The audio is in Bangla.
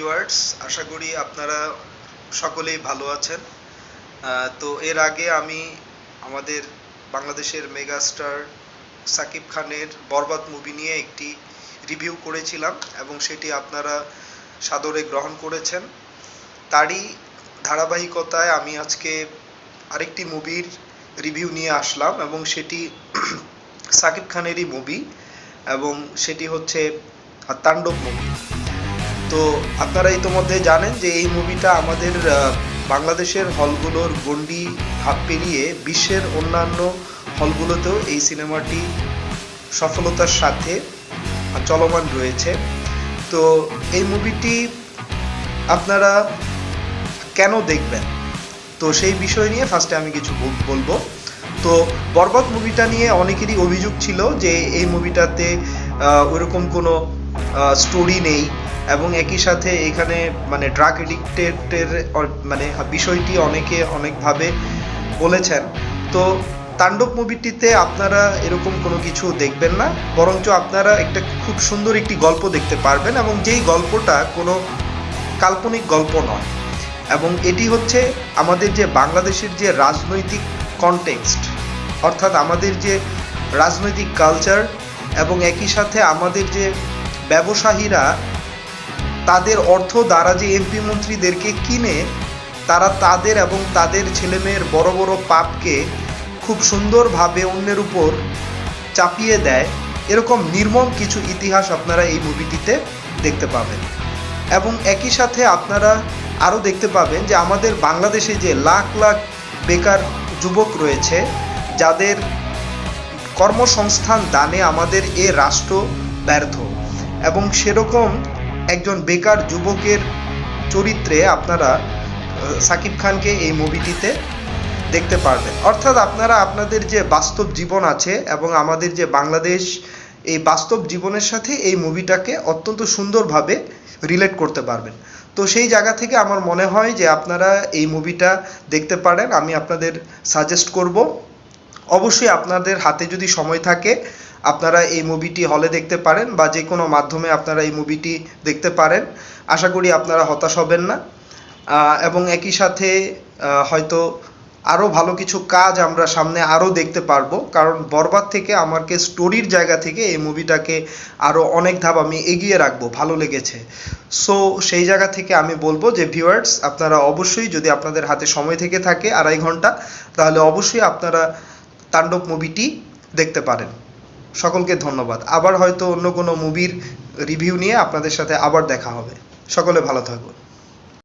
ভিউয়ার্স আশা করি আপনারা সকলেই ভালো আছেন। তো এর আগে আমি আমাদের বাংলাদেশের মেগাস্টার সাকিব খানের বরবাদ মুভি নিয়ে একটি রিভিউ করেছিলাম এবং সেটি আপনারা সাদরে গ্রহণ করেছেন। তারই ধারাবাহিকতায় আমি আজকে আরেকটি মুভির রিভিউ নিয়ে আসলাম এবং সেটি সাকিব খানেরই মুভি এবং সেটি হচ্ছে তাণ্ডব মুভি। তো আপনারা ইতোমধ্যে জানেন যে এই মুভিটা আমাদের বাংলাদেশের হলগুলোর গণ্ডি হাত পেরিয়ে বিশ্বের অন্যান্য হলগুলোতেও এই সিনেমাটি সফলতার সাথে চলমান রয়েছে। তো এই মুভিটি আপনারা কেন দেখবেন? তো সেই বিষয় নিয়ে ফার্স্টে আমি কিছু বল- বলব। তো বরবাদ মুভিটা নিয়ে অনেকেরই অভিযোগ ছিল যে এই মুভিটাতে ওইরকম কোনো স্টোরি নেই এবং একই সাথে এখানে মানে ড্রাগ এডিক্টেডের মানে বিষয়টি অনেকে অনেকভাবে বলেছেন। তো তাণ্ডব মুভিটিতে আপনারা এরকম কোনো কিছু দেখবেন না, বরঞ্চ আপনারা একটা খুব সুন্দর একটি গল্প দেখতে পারবেন এবং যেই গল্পটা কোনো কাল্পনিক গল্প নয়। এবং এটি হচ্ছে আমাদের যে বাংলাদেশের যে রাজনৈতিক কনটেক্সট অর্থাৎ আমাদের যে রাজনৈতিক কালচার এবং একই সাথে আমাদের যে ব্যবসায়ীরা তাদের অর্থ দ্বারা যে এমপি মন্ত্রীদেরকে কিনে, তারা তাদের এবং তাদের ছেলেমেয়ের বড় বড় পাপকে খুব সুন্দরভাবে অন্যের উপর চাপিয়ে দেয়। এরকম নির্মম কিছু ইতিহাস আপনারা এই মুভিটিতে দেখতে পাবেন। এবং একই সাথে আপনারা আরও দেখতে পাবেন যে আমাদের বাংলাদেশে যে লাখ লাখ বেকার যুবক রয়েছে, যাদের কর্মসংস্থান দানে আমাদের এ রাষ্ট্র ব্যর্থ। এবং সেরকম একজন বেকার যুবকের চরিত্রে আপনারা সাকিব খানকে এই মুভিটিতে দেখতে পারবেন। অর্থাৎ আপনারা আপনাদের যে বাস্তব জীবন আছে এবং আমাদের যে বাংলাদেশ, এই বাস্তব জীবনের সাথে এই মুভিটাকে অত্যন্ত সুন্দরভাবে রিলেট করতে পারবেন। তো সেই জায়গা থেকে আমার মনে হয় যে আপনারা এই মুভিটা দেখতে পারেন। আমি আপনাদের সাজেস্ট করব। অবশ্যই আপনাদের হাতে যদি সময় থাকে আপনারা এই মুভিটি হলে দেখতে পারেন বা যে কোনো মাধ্যমে আপনারা এই মুভিটি দেখতে পারেন। আশা করি আপনারা হতাশ হবেন না। এবং একই সাথে হয়তো আরও ভালো কিছু কাজ আমরা সামনে আরও দেখতে পারব। কারণ বরবাদ থেকে আমাকে স্টোরির জায়গা থেকে এই মুভিটাকে আরও অনেক ধাপ আমি এগিয়ে রাখব, ভালো লেগেছে। সো সেই জায়গা থেকে আমি বলব যে ভিউয়ার্স আপনারা অবশ্যই যদি আপনাদের হাতে সময় থেকে থাকে আড়াই ঘণ্টা, তাহলে অবশ্যই আপনারা তাণ্ডব মুভিটি দেখতে পারেন। সকলকে ধন্যবাদ। আবার হয়তো অন্য কোনো মুভির রিভিউ নিয়ে আপনাদের সাথে আবার দেখা হবে। সকলে ভালো থাকুন।